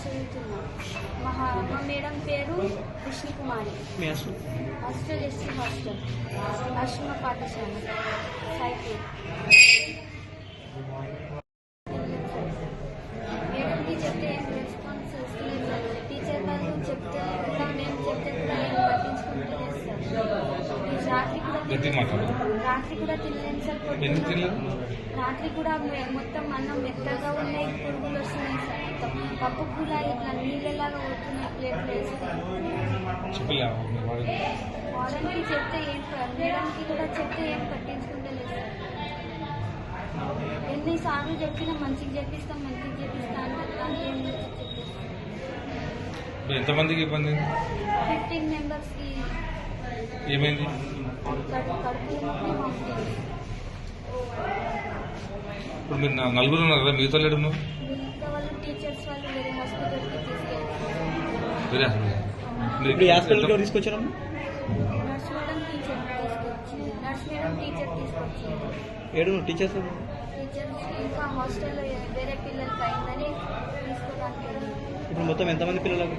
Class చదువుతున్నాం మా madam పేరు విష్ణుకుమారి మీ అసలు హాస్టల్ ఎస్సీ హాస్టల్. ఆశ్రమ పాఠశాల. మేడంకి చెప్తే రెస్పాన్స్ వస్తలేదు టీచర్ వాళ్ళు చెప్తే కూడా మేము చెప్తే కూడా ఏం పట్టించుకుంటలేదు సార్. ఈ రాత్రి కూడా. రాత్రి కూడా సార్? రాత్రి కూడా మొత్తం అన్నం మెత్తగా ఉన్నాయి. పురుగులు వస్తున్నాయి. మొత్తం పప్పు కూడా ఇట్లా నీళ్ళలాగా పోతున్నాయి ప్లేట్లు వేస్తే వాళ్ళకి చెప్తే ఏం ప- మేడంకి కూడా చెప్తే ఏం పట్టించుకుంటలేదు సార్ ఎన్నిసార్లు చెప్పినా మంచిగా చెప్పిస్తాం మంచిగా చెప్పిస్తా అంటే కానీ ఏం ఎంతమందికి ఇబ్బంది? ఫిఫ్టీన్ మెంబర్స్కి ఏమైంది? ఇప్పుడు మీరు నలుగురు ఉన్నారు కదా మిగతా లేడు వాళ్ళు వేరే హాస్పిటల్కి ఇప్పుడు తీసుకొచ్చారు నర్స్ మేడం టీచర్ తీసుకొచ్చి నర్స్ మేడం టీచర్ తీసుకొచ్చింది ఏడు టీచర్స్ టీచర్స్ ఇంకా హాస్టల్లో వేరే పిల్లలకి అయిందని తీసుకోవడానికి ఇప్పుడు మొత్తం ఎంతమంది పిల్లలకు